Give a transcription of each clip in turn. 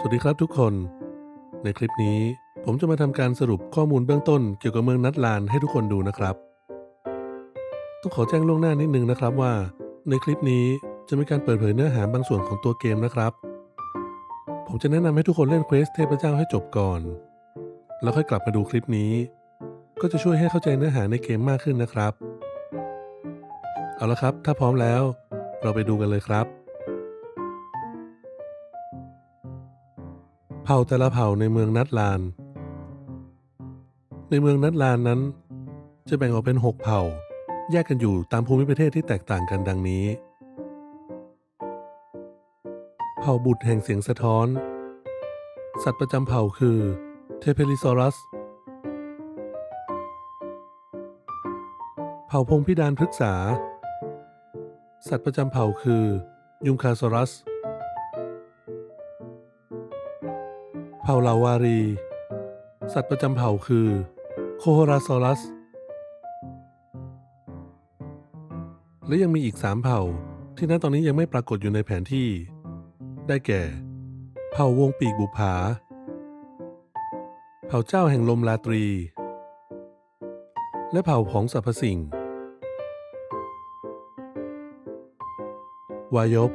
สวัสดีครับทุกคน ในคลิปนี้ผมจะมาทำการสรุปข้อมูลเบื้องต้นเกี่ยวกับเมืองนัดลานให้ทุกคนดูนะครับ ต้องขอแจ้งล่วงหน้านิดนึงนะครับว่า ในคลิปนี้จะมีการเปิดเผยเนื้อหาบางส่วนของตัวเกมนะครับ ผมจะแนะนำให้ทุกคนเล่นเควสเทพเจ้าให้จบก่อน แล้วค่อยกลับมาดูคลิปนี้ ก็จะช่วยให้เข้าใจเนื้อหาในเกมมากขึ้นนะครับ เอาละครับ ถ้าพร้อมแล้ว เราไปดูกันเลยครับ ผ่าแต่ละเผ่าในเมืองนัดลาน ในเมืองนัดลานนั้น จะแบ่งออกเป็น 6 เผ่า แยกกันอยู่ตามภูมิประเทศที่แตกต่างกันดังนี้ เผ่าบุตรแห่งเสียงสะท้อน สัตว์ประจำเผ่าคือเทเพลิซอรัส เผ่าพงพิดานพฤกษา สัตว์ประจำเผ่าคือยุงคาซอรัสเผ่าลาวารี สัตว์ประจำเผ่าคือ โคโฮราซอรัส และยังมีอีกสามเผ่าที่ณตอนนี้ยังไม่ปรากฏอยู่ในแผนที่ ได้แก่ เผ่าวงปีกบุผา เผ่าเจ้าแห่งลมลาตรี และเผ่าของสรรพสิ่ง วายบ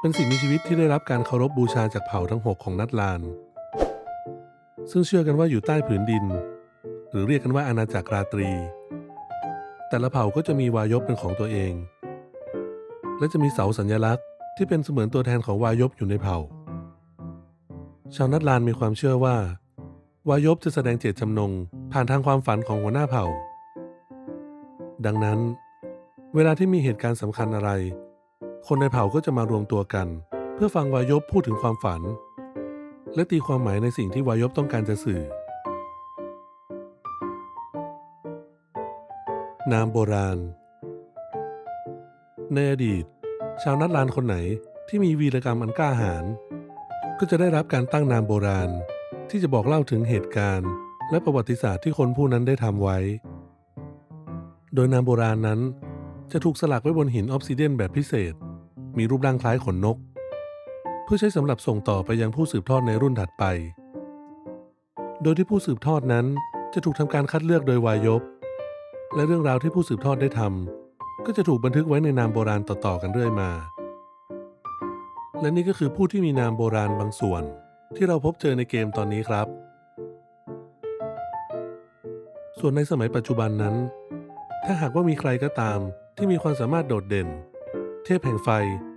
เป็นสิ่งมีชีวิตที่ได้รับการเคารพบูชาจากเผ่าทั้ง 6 ของนัดลาน ซึ่งเชื่อกันว่าอยู่ใต้ผืนดิน หรือเรียกกันว่าอาณาจักรราตรี แต่ละเผ่าก็จะมีวายบเป็นของตัวเอง และจะมีเสาสัญลักษณ์ที่เป็นเสมือนตัวแทนของวายบอยู่ในเผ่า ชาวนัดลานมีความเชื่อว่า วายบจะแสดงเจตจำนงผ่านทางความฝันของหัวหน้าเผ่า ดังนั้น เวลาที่มีเหตุการณ์สำคัญอะไร คนในเผ่าก็จะมารวมตัวกัน เพื่อฟังวายบพูดถึงความฝัน และตีความหมายในสิ่งที่วายบต้องการจะสื่อ นามโบราณ ในอดีต ชาวนัดลานคนไหนที่มีวีรกรรมอันกล้าหาญก็จะได้รับการตั้งนามโบราณ ที่จะบอกเล่าถึงเหตุการณ์ และประวัติศาสตร์ที่คนผู้นั้นได้ทำไว้ โดยนามโบราณนั้นจะถูกสลักไว้บนหินออฟซิเดียนแบบพิเศษ มีรูปร่างคล้ายขนนก เพื่อใช้สำหรับส่งต่อไปยังผู้สืบทอดในรุ่นถัดไป โดยที่ผู้สืบทอดนั้นจะถูกทำการคัดเลือกโดยวายบ และเรื่องราวที่ผู้สืบทอดได้ทำก็จะถูกบันทึกไว้ในนามโบราณต่อๆกันเรื่อยมา และนี่ก็คือผู้ที่มีนามโบราณบางส่วน ที่เราพบเจอในเกมตอนนี้ครับ ส่วนในสมัยปัจจุบันนั้น ถ้าหากว่ามีใครก็ตามที่มีความสามารถโดดเด่น เทพแห่งไฟ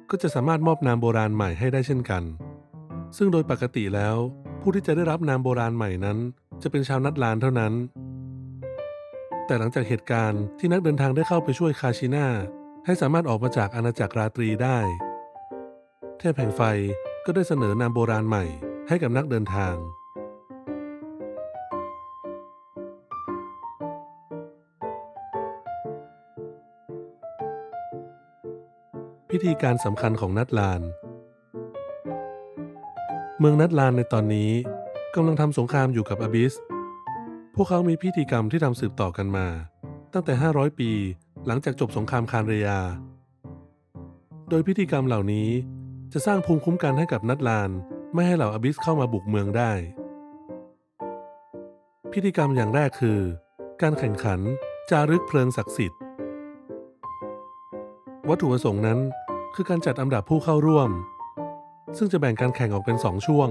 ก็จะสามารถมอบนามโบราณใหม่ให้ได้เช่นกัน ซึ่งโดยปกติแล้ว ผู้ที่จะได้รับนามโบราณใหม่นั้น จะเป็นชาวนัดลานเท่านั้น แต่หลังจากเหตุการณ์ที่นักเดินทางได้เข้าไปช่วยคาชิน่าให้สามารถออกมาจากอาณาจักรราตรีได้ เทพแห่งไฟก็ได้เสนอนามโบราณใหม่ให้กับนักเดินทาง พิธีการสำคัญของนัดลาน เมืองนัดลานในตอนนี้กำลังทำสงครามอยู่กับอบิส พวกเขามีพิธีกรรมที่ทำสืบต่อกันมา ตั้งแต่ 500 ปีหลังจากจบสงครามคานเรียโดยพิธีกรรมเหล่านี้จะสร้างภูมิคุ้มกันให้กับนัดลาน ไม่ให้เหล่าอบิสเข้ามาบุกเมืองได้ พิธีกรรมอย่างแรกคือ การแข่งขันจารึกเพลิงศักดิ์สิทธิ์ วัตถุประสงค์นั้น คือการจัดอันดับผู้เข้าร่วม ซึ่งจะแบ่งการแข่งออกเป็น 2 ช่วง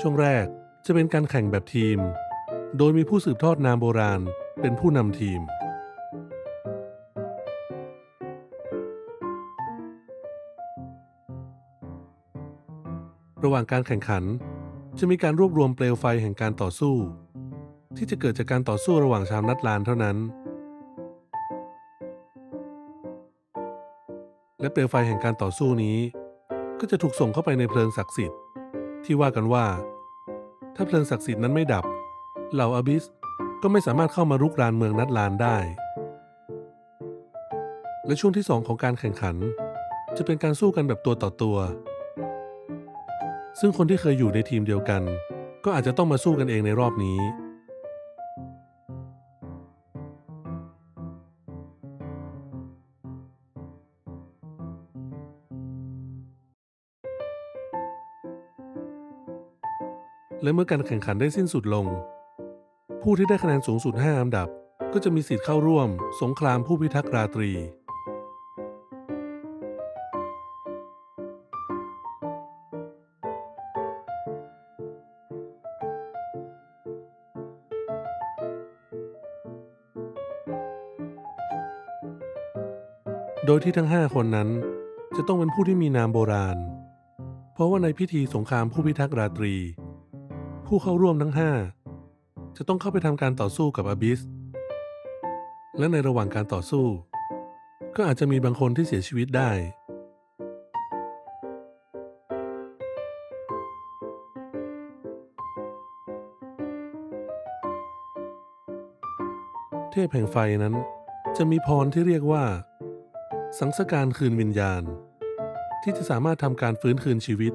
ช่วงแรกจะเป็นการแข่งแบบทีม โดยมีผู้สืบทอดนามโบราณเป็นผู้นำทีม ระหว่างการแข่งขันจะมีการรวบรวมเปลวไฟแห่งการต่อสู้ ที่จะเกิดจากการต่อสู้ระหว่างชาวนัดลานเท่านั้น และเปลวไฟแห่งการต่อสู้นี้ ก็จะถูกส่งเข้าไปในเพลิงศักดิ์สิทธิ์ ที่ว่ากันว่า ถ้าเพลิงศักดิ์สิทธิ์นั้นไม่ดับ เหล่าอาบิสก็ไม่สามารถเข้ามารุกรานเมืองนัดลานได้ และช่วงที่สองของการแข่งขัน จะเป็นการสู้กันแบบตัวต่อตัว ซึ่งคนที่เคยอยู่ในทีมเดียวกัน ก็อาจจะต้องมาสู้กันเองในรอบนี้ และเมื่อการแข่งขันได้สิ้นสุดลง ผู้ที่ได้คะแนนสูงสุด 5 อันดับ ก็จะมีสิทธิ์เข้าร่วม สงครามผู้พิทักษ์ราตรี โดยที่ทั้ง 5 คนนั้น จะต้องเป็นผู้ที่มีนามโบราณ เพราะว่าในพิธีสงครามผู้พิทักษ์ราตรี ผู้เข้าร่วมทั้ง 5 จะต้องเข้าไปทำการต่อสู้กับอบิส และในระหว่างการต่อสู้ ก็อาจจะมีบางคนที่เสียชีวิตได้ เทพแห่งไฟนั้น จะมีพรที่เรียกว่า สังสการคืนวิญญาณ ที่จะสามารถทำการฟื้นคืนชีวิต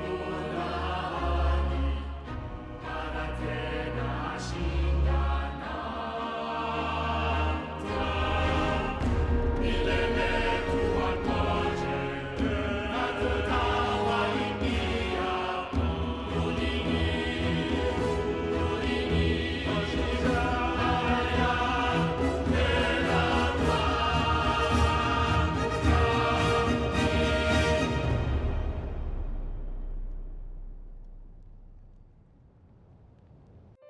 see.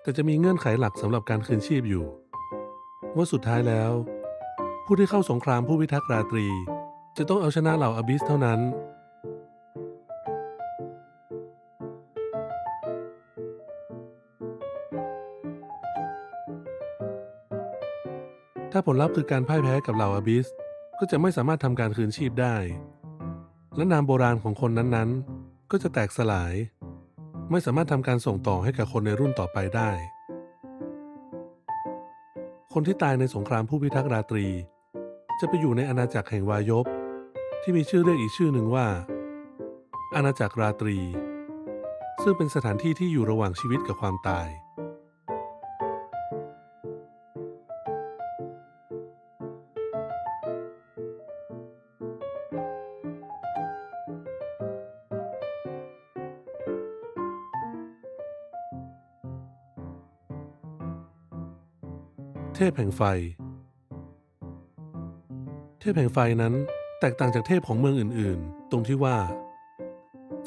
แต่จะมีเงื่อนไขหลักสำหรับการคืนชีพอยู่ ว่าสุดท้ายแล้ว ผู้ที่เข้าสงครามผู้พิทักษ์ราตรี จะต้องเอาชนะเหล่าอบิสเท่านั้น ถ้าผลลัพธ์คือการพ่ายแพ้กับเหล่าอบิส ก็จะไม่สามารถทำการคืนชีพได้ และนามโบราณของคนนั้นๆ ก็จะแตกสลาย ไม่สามารถทำการส่งต่อให้กับคนในรุ่นต่อไปได้ คนที่ตายในสงครามผู้พิทักษ์ราตรี จะไปอยู่ในอาณาจักรแห่งวายบที่มีชื่อเรียกอีกชื่อหนึ่งว่า อาณาจักรราตรี ซึ่งเป็นสถานที่ที่อยู่ระหว่างชีวิตกับความตาย ทพแห่งไฟ เทพแห่งไฟนั้นแตกต่างจากเทพของเมืองอื่นๆ ตรงที่ว่า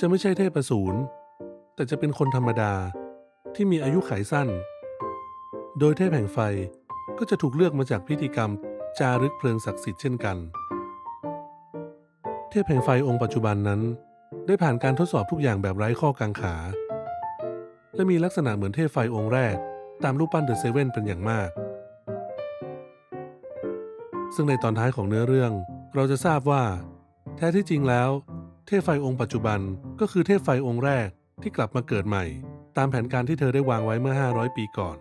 จะไม่ใช่เทพประสูรแต่จะเป็นคนธรรมดาที่มีอายุขัยสั้น โดยเทพแห่งไฟก็จะถูกเลือกมาจากพิธีกรรมจารึกเพลิงศักดิ์สิทธิ์เช่นกัน เทพแห่งไฟองค์ปัจจุบันนั้น ได้ผ่านการทดสอบทุกอย่างแบบไร้ข้อกังขา และมีลักษณะเหมือนเทพไฟองค์แรก ตามรูปปั้นเดอะเซเว่นเป็นอย่างมาก ซึ่งในตอนท้ายของเนื้อเรื่อง เราจะทราบว่า แท้ที่จริงแล้ว เทพไฟองค์ปัจจุบันก็คือเทพไฟองค์แรกที่กลับมาเกิดใหม่ ตามแผนการที่เธอได้วางไว้เมื่อ 500 ปีก่อน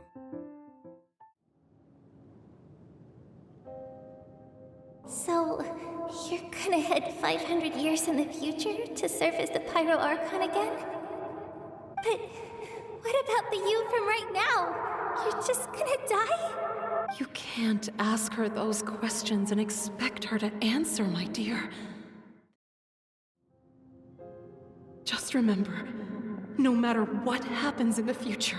So, you're gonna head 500 years in the future to serve as the Pyro Archon again? But what about the you from right now? You're just gonna die? You can't ask her those questions and expect her to answer, my dear. Just remember, no matter what happens in the future,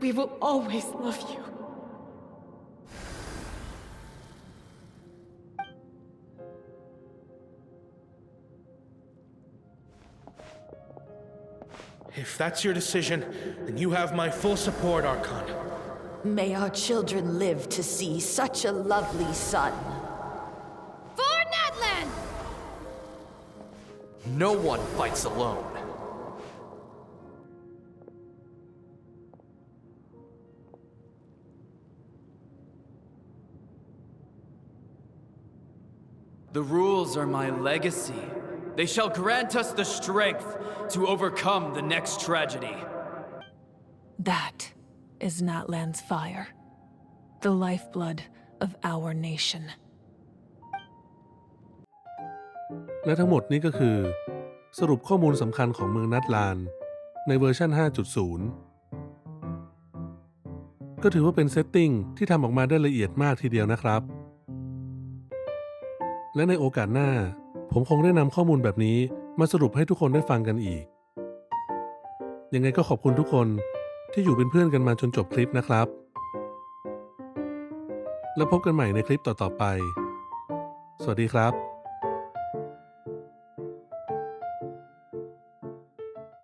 we will always love you. If that's your decision, then you have my full support, Archon. May our children live to see such a lovely son. For Nadland! No one fights alone. The rules are my legacy. They shall grant us the strength to overcome the next tragedy. That is Natlan's fire, the lifeblood of our nation. และทั้งหมดนี้ก็คือ สรุปข้อมูลสำคัญของเมืองนัดลาน ในเวอร์ชัน 5.0 ก็ถือว่าเป็นเซตติ้งที่ทำออกมาได้ละเอียดมากทีเดียวนะครับ และในโอกาสหน้า ผมคงได้นำข้อมูลแบบนี้มาสรุปให้ทุกคนได้ฟังกันอีก ยังไงก็ขอบคุณทุกคน ที่อยู่เป็นเพื่อนกันมาจนจบคลิปนะครับ แล้วพบกันใหม่ในคลิปต่อๆไป สวัสดีครับ